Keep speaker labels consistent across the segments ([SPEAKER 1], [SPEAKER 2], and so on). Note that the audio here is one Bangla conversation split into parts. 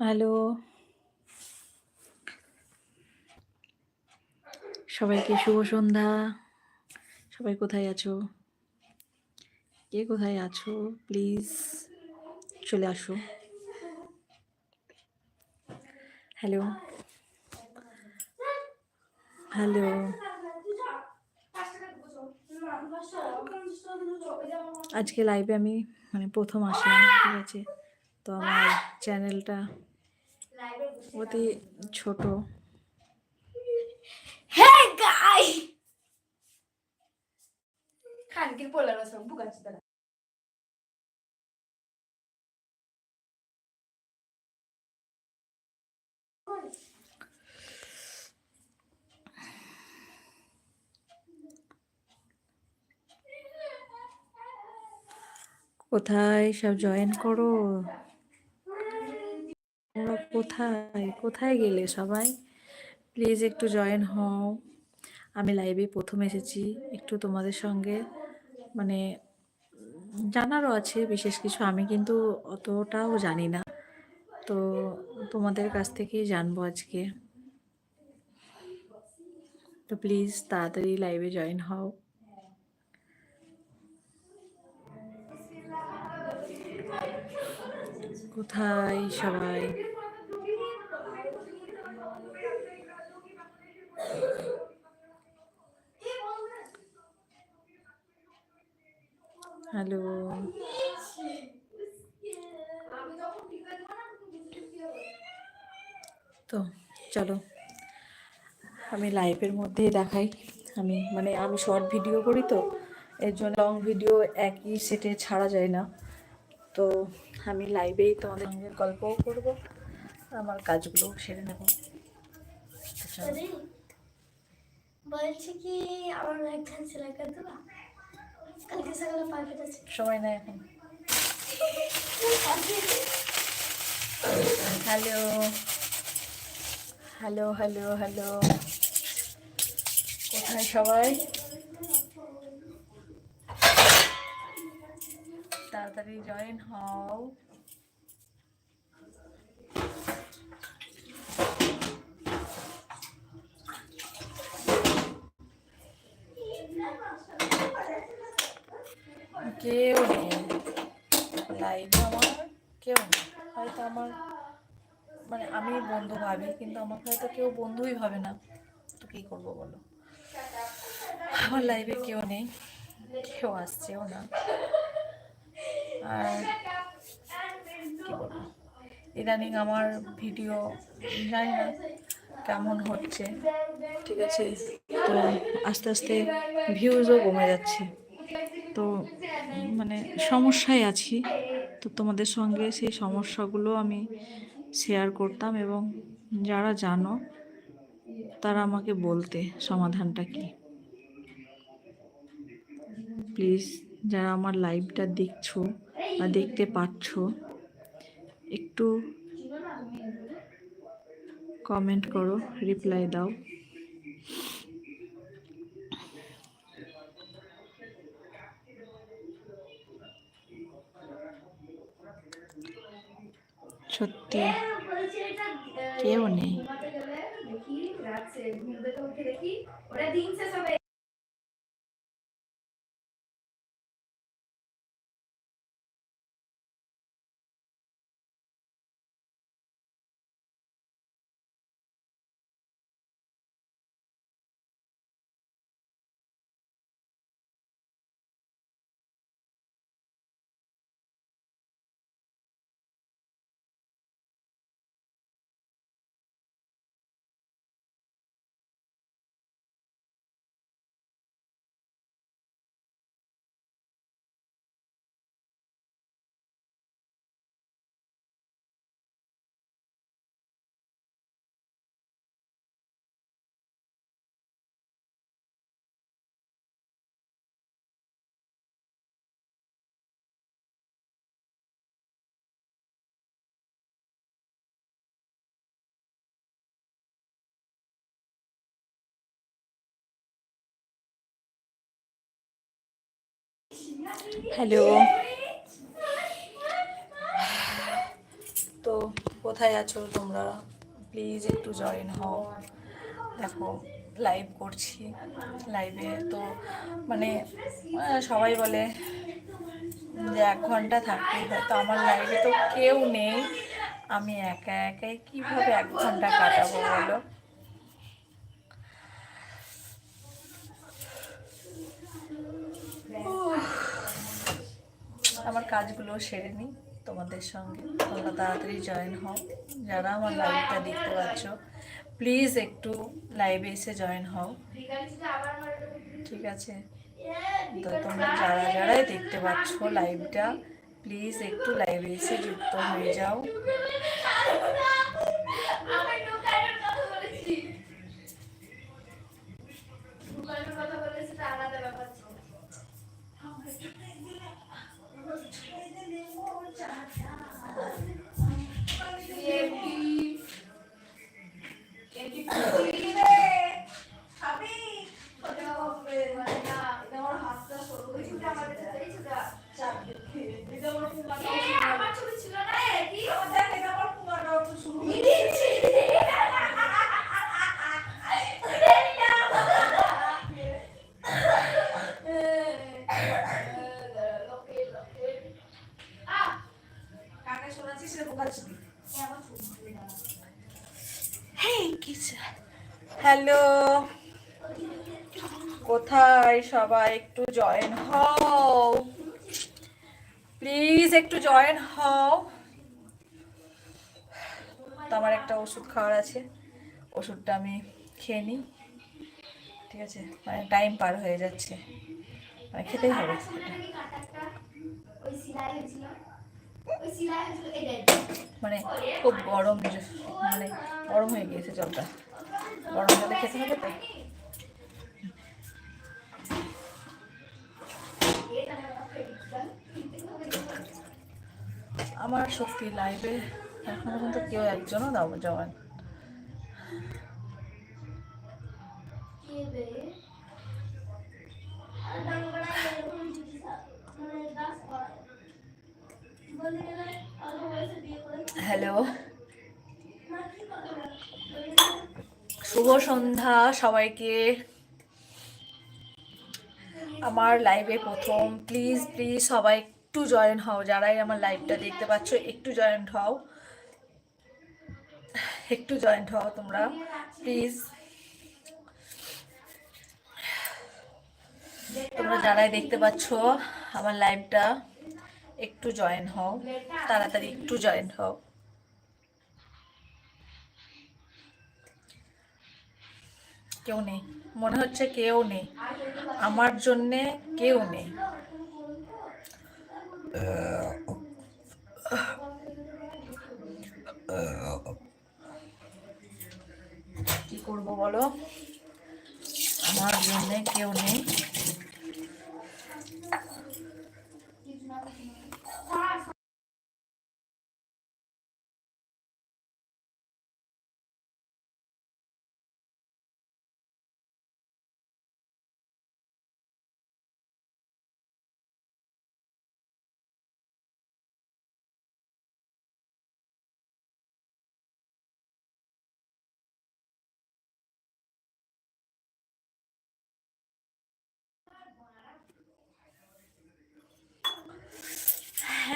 [SPEAKER 1] হ্যালো। সবাইকে শুভ সন্ধ্যা। সবাই কোথায় আছো? কে কোথায় আছো? প্লিজ চলে আসো। হ্যালো। হ্যালো। আজকে লাইভে আমি মানে প্রথম আসলাম, ঠিক আছে? তো আমার চ্যানেলটা অতি ছোট
[SPEAKER 2] Hey guys! খানকির পোলার সব বুকাচ্ছি তারা
[SPEAKER 1] কোথায় সব জয়েন করো তোমরা কোথায়? কোথায় গেলে সবাই? প্লিজ একটু জয়েন হও। আমি লাইভে প্রথম এসেছি। একটু তোমাদের সঙ্গে মানে জানারও আছে বিশেষ কিছু। আমি কিন্তু অতটাও জানি না। তো তোমাদের কাছ থেকেই জানব আজকে। তো প্লিজ তাড়াতাড়ি লাইভে জয়েন হও। কোথায় সবাই? হ্যালো। তো চলো, আমি লাইভের মধ্যেই দেখাই। আমি মানে আমি শর্ট ভিডিও করি তো, এর জন্য লং ভিডিও একই সেটে ছাড়া যায় না। তো আমি লাইভেই তোমাদের সঙ্গে গল্পও করব আমার কাজগুলো সেরে নেব।
[SPEAKER 2] বলছি কি আমার একখান সেলাই করে দেবা কালকে সকালে পারফেক্ট আছে।
[SPEAKER 1] সময় নেই এখন। হ্যালো। Hello hello hello. কোথায় সবাই? তাড়াতাড়ি জয়েন হও। কেউ নেই। লাইভে আমার কেউ নেই। হয়তো আমার মানে আমি বন্ধু ভাবি, কিন্তু আমাকে হয়তো কেউ বন্ধুই ভাবে না। তো কী করব বলো? আমার লাইভে কেউ নেই। কেউ আসছেও না। আর ইদানিং আমার ভিডিও জানি না কেমন হচ্ছে। ঠিক আছে, তো আস্তে আস্তে ভিউজও কমে যাচ্ছে। তো মানে সমস্যায় আছি। তো তোমাদের সঙ্গে সেই সমস্যাগুলো আমি শেয়ার করতাম এবং যারা জানো, তারা আমাকে বলতে সমাধানটা কি। প্লিজ যারা আমার লাইভটা দেখছ দেখতে পাচ্ছ। একটু কমেন্ট করো রিপ্লাই দাও। সত্যি কেউ নেই। হ্যালো। তো কোথায় আছো তোমরা? প্লিজ একটু জয়েন হও। দেখো লাইভ করছি। লাইভে তো মানে সবাই বলে যে এক ঘণ্টা থাকতেই হয়। তো আমার লাইভে তো কেউ নেই। আমি একা একাই কীভাবে এক ঘণ্টা কাটাবো বলো? উফ, আমার কাজগুলো সেরে নিই তোমাদের সঙ্গে। তোমরা তাড়াতাড়ি জয়েন হও। যারা আমার লাইভটা দেখতে পাচ্ছ প্লিজ একটু লাইভে এসে জয়েন হও। ঠিক আছে? তো তোমরা যারা যারাই দেখতে পাচ্ছ লাইভটা প্লিজ একটু লাইভে এসে যুক্ত হয়ে যাও। হ্যালো। কোথায় সবাই একটু জয়েন হও? প্লিজ একটু জয়েন হও। আমার একটা ওষুধ খাওয়ার আছে। ওষুধটা আমি খেয়ে নিই। ঠিক আছে? মানে টাইম পার হয়ে যাচ্ছে। মানে খেতেই হবে। মানে খুব গরম মানে গরম হয়ে গিয়েছে জলটা। তো আমার সত্যি লাইভে এখন পর্যন্ত কেউ একজনও দাও জয়েন। হ্যালো শুভ সন্ধ্যা সবাইকে। আমার লাইভে প্রথম। প্লিজ প্লিজ সবাই একটু জয়েন হও। যারাই আমার লাইভটা দেখতে পাচ্ছ, একটু জয়েন্ট হও। একটু জয়েন্ট হও তোমরা। প্লিজ তোমরা যারাই দেখতে পাচ্ছ আমার লাইভটা একটু জয়েন হও। তাড়াতাড়ি একটু জয়েন হও। কেউ নেই। মনে হচ্ছে কেউ নেই। আমার জন্যে কেউ নেই। কি করব বলো? আমার জন্যে কেউ নেই।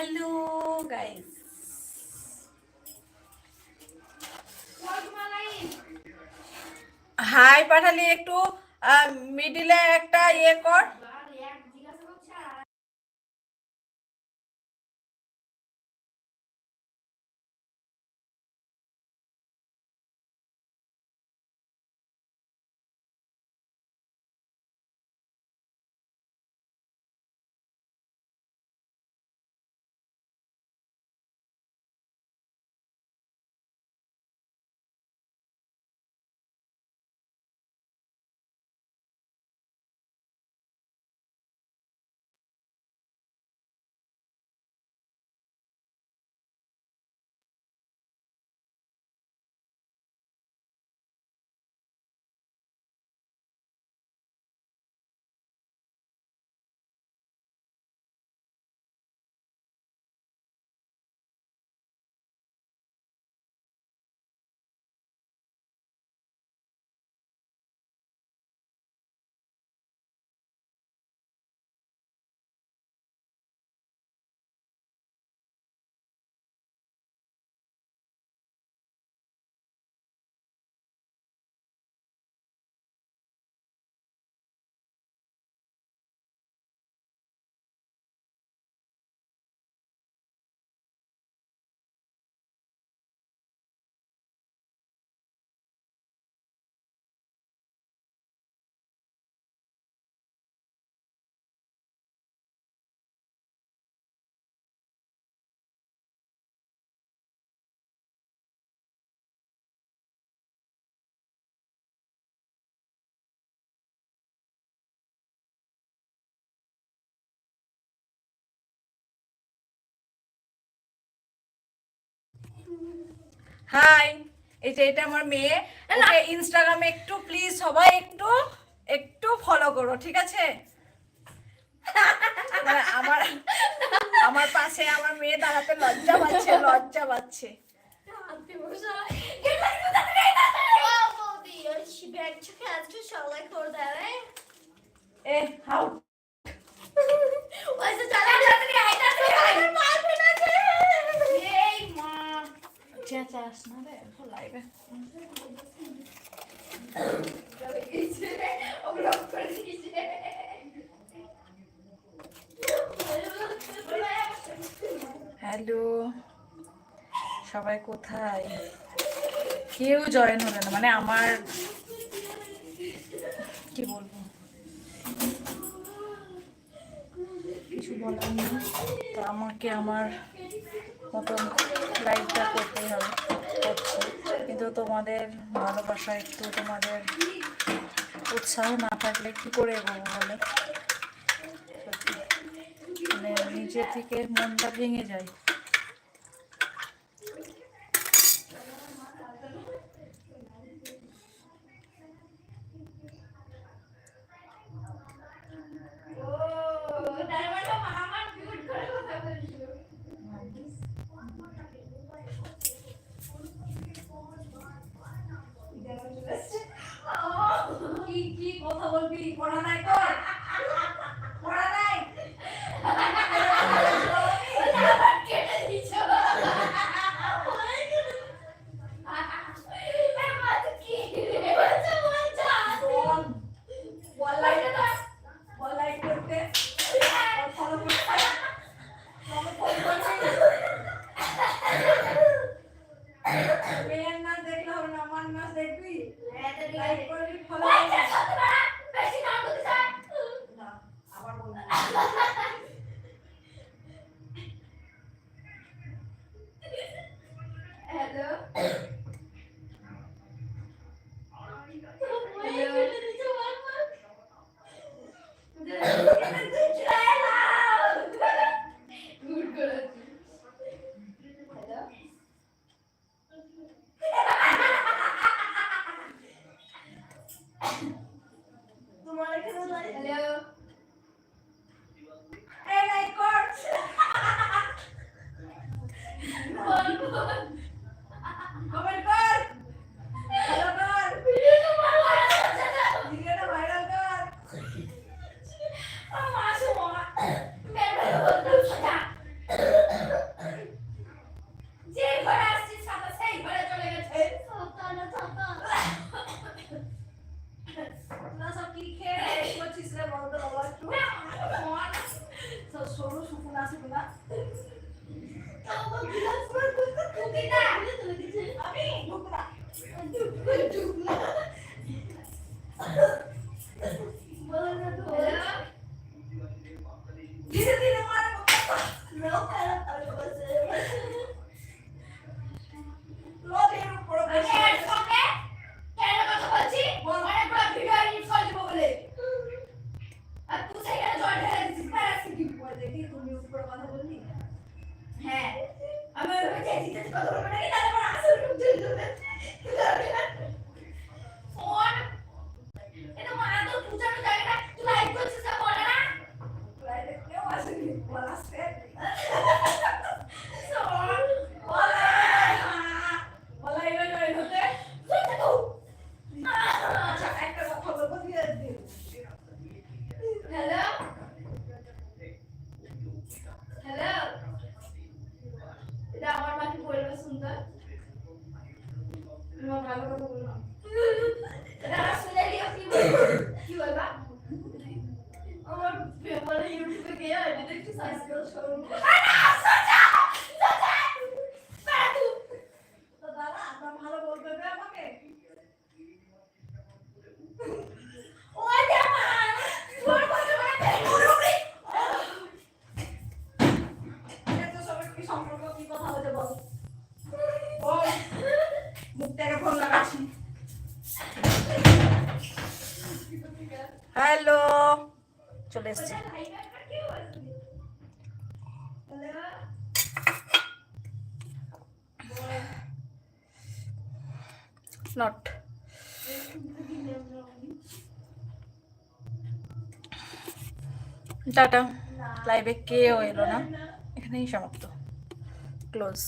[SPEAKER 1] হ্যালো গাইস হাই পাঠালি একটু মিডিলে একটা ইয়ে কর। হাই এই যে এটা আমার মেয়ে। ওকে ইনস্টাগ্রামে একটু প্লিজ সবাই একটু একটু ফলো করো ঠিক আছে? আমার আমার পাশে আমার মেয়ে দাঁড়াতে লজ্জা পাচ্ছে লজ্জা পাচ্ছে। এ হাউ
[SPEAKER 2] ওই যে চালা চালা আইতা আইতা
[SPEAKER 1] হ্যালো সবাই কোথায়? কেউ জয়েন হবে না মানে আমার কি বলব? কিছু বলার নেই। তো আমাকে আমার মতন লাইফটা করতেই হবে, করছি। কিন্তু তোমাদের ভালোবাসা একটু তোমাদের উৎসাহ না থাকলে কী করে এগোবো বলে? মানে নিজে থেকে মনটা ভেঙে যায়।
[SPEAKER 2] broke out টাটা। লাইভে কেউ এলো না। এখানেই সমাপ্ত। ক্লোজ